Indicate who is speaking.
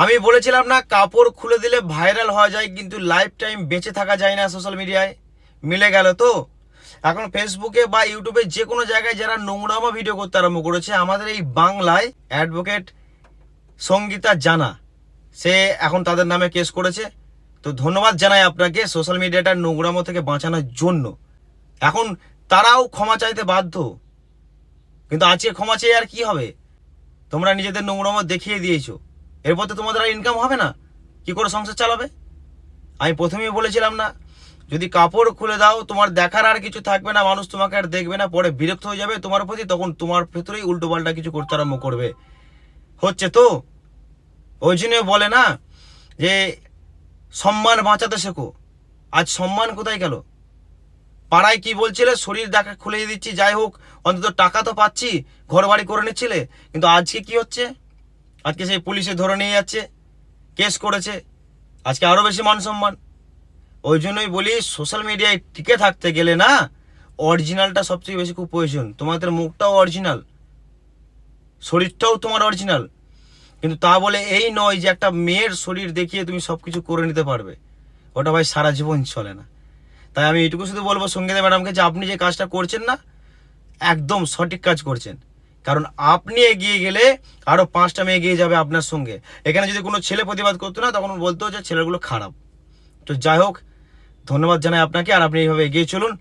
Speaker 1: আমি বলেছিলাম না, কাপড় খুলে দিলে ভাইরাল হওয়া যায়, কিন্তু লাইফ টাইম বেঁচে থাকা যায় না সোশ্যাল মিডিয়ায় মিলে গেল তো? এখন ফেসবুকে বা ইউটিউবে যে কোনো জায়গায় যারা নোংরামো ভিডিও করতে আরম্ভ করেছে, আমাদের এই বাংলায় অ্যাডভোকেট সঙ্গীতা জানা। সে এখন তাদের নামে কেস করেছে। তো ধন্যবাদ জানাই আপনাকে সোশ্যাল মিডিয়াটা নোংরামো থেকে বাঁচানোর জন্য। এখন তারাও ক্ষমা চাইতে বাধ্য। কিন্তু আজকে ক্ষমা চেয়ে আর কি হবে? তোমরা নিজেদের নোংরামো দেখিয়ে দিয়েছ। এরপর তো তোমাদের আর ইনকাম হবে না। কি করে সংসার চালাবে? আমি প্রথমেই বলেছিলাম না, যদি কাপড় খুলে দাও, তোমার দেখার আর কিছু থাকবে না, মানুষ তোমাকে আর দেখবে না, পরে বিরক্ত হয়ে যাবে তোমার প্রতি, তখন তোমার ভেতরেই উল্টো পাল্টা কিছু করতে আরম্ভ করবে। হচ্ছে তো? ওই জন্য বলে না যে, সম্মান বাঁচাতে শেখো। আজ সম্মান কোথায় গেল? পাড়ায় কি বলছিলে? শরীর দেখা খুলে দিচ্ছি, যাই হোক, অন্তত টাকা তো পাচ্ছি ঘর বাড়ি করে নিচ্ছিলে, কিন্তু আজকে কি হচ্ছে? আজকে সেই পুলিশে ধরে নিয়ে যাচ্ছে, কেস করেছে, আজকে আরও বেশি মান সম্মান ওই জন্যই বলি সোশ্যাল মিডিয়ায় টিকে থাকতে গেলে না অরিজিনালটা সবচেয়ে বেশি খুব প্রয়োজন। তোমাদের মুখটাও অরিজিনাল শরীরটাও তোমার অরিজিনাল কিন্তু তা বলে এই নয় যে একটা মেয়ের শরীর দেখিয়ে তুমি সব কিছু করে নিতে পারবে। ওটা ভাই সারা জীবন চলে না। তাই আমি এটুকু শুধু বলব সঙ্গীতা ম্যাডামকে যে আপনি যে কাজটা করছেন না, একদম সঠিক কাজ করছেন। কারণ আপনি এগিয়ে গেলে আরও পাঁচটা মেয়ে এগিয়ে যাবে আপনার সঙ্গে। এখানে যদি কোনো ছেলে প্রতিবাদ করতো না, তখন বলতো যে ছেলেগুলো খারাপ। তো যাই হোক, ধন্যবাদ জানাই আপনাকে, আর আপনি এইভাবে এগিয়ে চলুন।